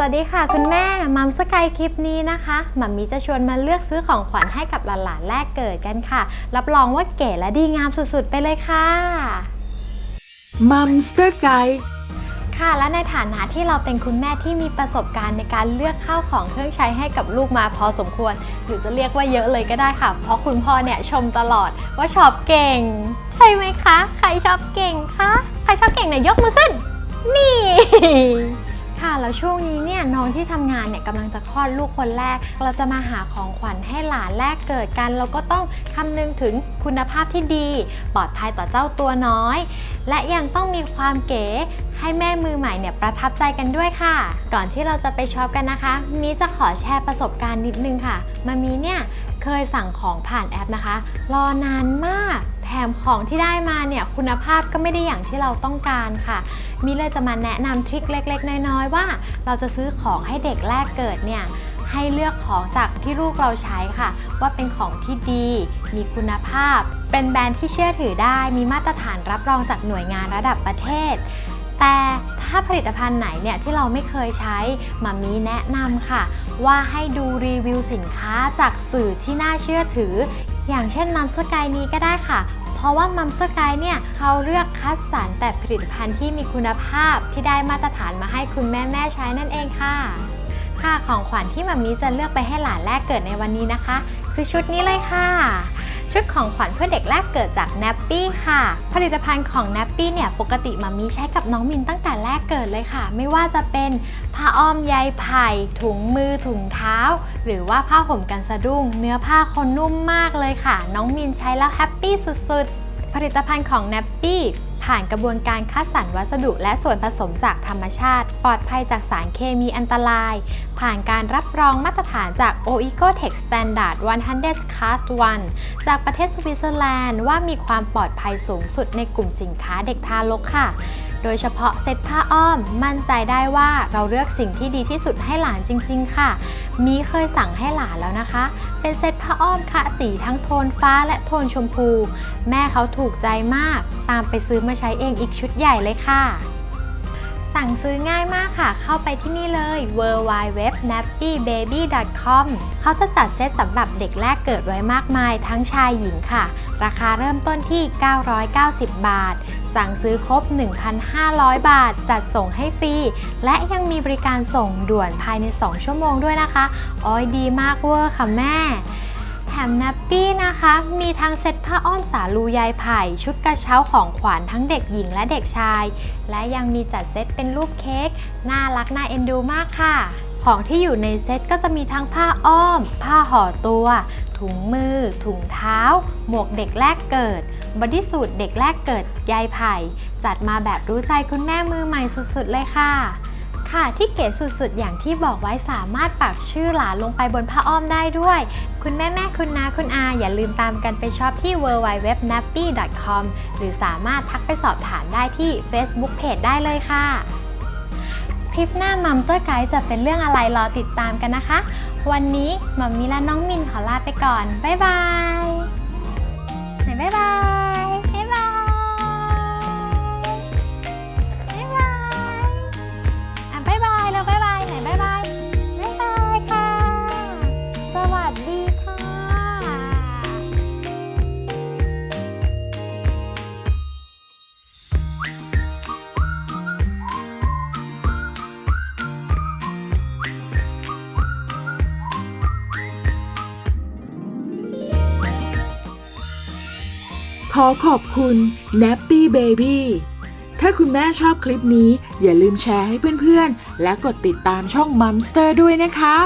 วัสดีค่ะคุณแม่มัมสกายคลิปนี้นะคะมัมมี่จะชวนมาเลือกซื้อของขวัญให้กับหลานๆแรกเกิดกันค่ะ รับรองว่าเก๋และดีงามสุดๆ ไปเลยค่ะมัมสเตอร์ไกด์ค่ะและในฐานะที่เราเป็นคุณแม่ที่มีประสบการณ์ในการเลือกข้าวของเครื่องใช้ให้กับลูกมาพอสมควร หรือจะเรียกว่าเยอะเลยก็ได้ค่ะ เพราะคุณพ่อเนี่ยชมตลอดว่าชอบเก่ง ใช่ไหมคะ ใครชอบเก่งคะใครชอบเก่งเนี่ยยกมือขึ้น นี่ ค่ะแล้วช่วงนี้เนี่ยน้องที่ทำงานเนี่ยกำลังจะคลอดลูกคนแรก เราจะมาหาของขวัญให้หลานแรกเกิดกัน เราก็ต้องคำนึงถึงคุณภาพที่ดี ปลอดภัยต่อเจ้าตัวน้อย และยังต้องมีความเก๋ให้แม่มือใหม่เนี่ยประทับใจกันด้วยค่ะ ก่อนที่เราจะไปช็อปกันนะคะมีจะขอแชร์ประสบการณ์นิดนึงค่ะมามีเนี่ยเคยสั่งของผ่านแอปนะคะ รอนานมาก แถมของที่ได้มาเนี่ยคุณภาพก็ไม่ได้อย่างที่เราต้องการค่ะมีเลยจะมาแนะนำทริคเล็ก ๆ น้อยๆ ว่า เราจะซื้อของให้เด็กแรกเกิดเนี่ยให้เลือกของจากที่ลูกเราใช้ค่ะ ว่าเป็นของที่ดี มีคุณภาพ เป็นแบรนด์ที่เชื่อถือได้ มีมาตรฐานรับรองจากหน่วยงานระดับประเทศ แต่ถ้าผลิตภัณฑ์ไหนเนี่ยที่เราไม่เคยใช้มามีแนะนำค่ะ ว่าให้ดูรีวิวสินค้าจากสื่อที่น่าเชื่อถือ อย่างเช่นมัมสกายนี้ก็ได้ค่ะ เพราะว่ามัมสกายเนี่ยเขาเลือกคัดสรรแต่ผลิตภัณฑ์ที่มีคุณภาพที่ได้มาตรฐานมาให้คุณแม่แม่ใช้นั่นเองค่ะ ค่ะของขวัญที่มัมมี่จะเลือกไปให้หลานแรกเกิดในวันนี้นะคะ คือชุดนี้เลยค่ะชุดของขวัญเพื่อเด็กแรกเกิดจาก n a p p y ค่ะ ผลิตภัณฑ์ของ n a p p y เนี่ยปกติมัมมี่ใช้กับน้องมินตั้งแต่แรกเกิดเลยค่ะ ไม่ว่าจะเป็น ผ้าอ้อมใยไผ่ ถุงมือถุงเท้า หรือว่าผ้าห่มกันสะดุ้ง เนื้อผ้าคนนุ่มมากเลยค่ะ น้องมินใช้แล้วแฮปปี้สุดๆ ผลิตภัณฑ์ของ n a p p y ผ่านกระบวนการคัดสรรวัสดุและส่วนผสมจากธรรมชาติ ปลอดภัยจากสารเคมีอันตราย ผ่านการรับรองมาตรฐานจาก OECO-Tech Standard 100 Class 1 จากประเทศสวิตเซอร์แลนด์ว่ามีความปลอดภัยสูงสุดในกลุ่มสินค้าเด็กทารกค่ะ โดยเฉพาะเซ็ตผ้าอ้อม มั่นใจได้ว่าเราเลือกสิ่งที่ดีที่สุดให้หลานจริง ๆ ค่ะ มีเคยสั่งให้หลานแล้วนะคะ เป็นเซ็ตผ้าอ้อมคะสีทั้งโทนฟ้าและโทนชมพู แม่เขาถูกใจมาก ตามไปซื้อมาใช้เองอีกชุดใหญ่เลยค่ะสั่งซื้อง่ายมากค่ะ เข้าไปที่นี่เลย w w w n a p p y b a b y c o m เขาจะจัดเซตสำหรับเด็กแรกเกิดไว้มากมายทั้งชายหญิงค่ะ ราคาเริ่มต้นที่ 990 บาท สั่งซื้อครบ 1,500 บาท จัดส่งให้ฟรี และยังมีบริการส่งด่วนภายใน 2 ชั่วโมงด้วยนะคะอ้อยดีมากเวอร์ค่ะแม่แถมนัปปี้นะคะ มีทั้งเซ็ตผ้าอ้อมสาลูยายไผ่ ชุดกระเช้าของขวัญทั้งเด็กหญิงและเด็กชาย และยังมีจัดเซตเป็นรูปเค้กน่ารักน่าเอ็นดูมากค่ะ ของที่อยู่ในเซ็ตก็จะมีทั้งผ้าอ้อม ผ้าห่อตัว ถุงมือ ถุงเท้า หมวกเด็กแรกเกิดบอดี้สูทเด็กแรกเกิดยายไผ่ จัดมาแบบรู้ใจคุณแม่มือใหม่สุดๆเลยค่ะ ค่ะที่เก๋สุดๆ อย่างที่บอกไว้สามารถปักชื่อหลานลงไปบนผ้าอ้อมได้ด้วย คุณแม่แม่คุณนาคุณอา อย่าลืมตามกันไปช็อปที่ www.nappy.com หรือสามารถทักไปสอบถามได้ที่ Facebook Page ได้เลยค่ะ คลิปหน้ามัมเตอร์ไกด์จะเป็นเรื่องอะไรรอติดตามกันนะคะ วันนี้มัมมี่และน้องมินขอลาไปก่อน บ๊ายบายไหนบ๊ายบายบ๊าย ขอขอบคุณ Nappy Baby ถ้าคุณแม่ชอบคลิปนี้ อย่าลืมแชร์ให้เพื่อนๆ และกดติดตามช่องมัมสเตอร์ด้วยนะคะ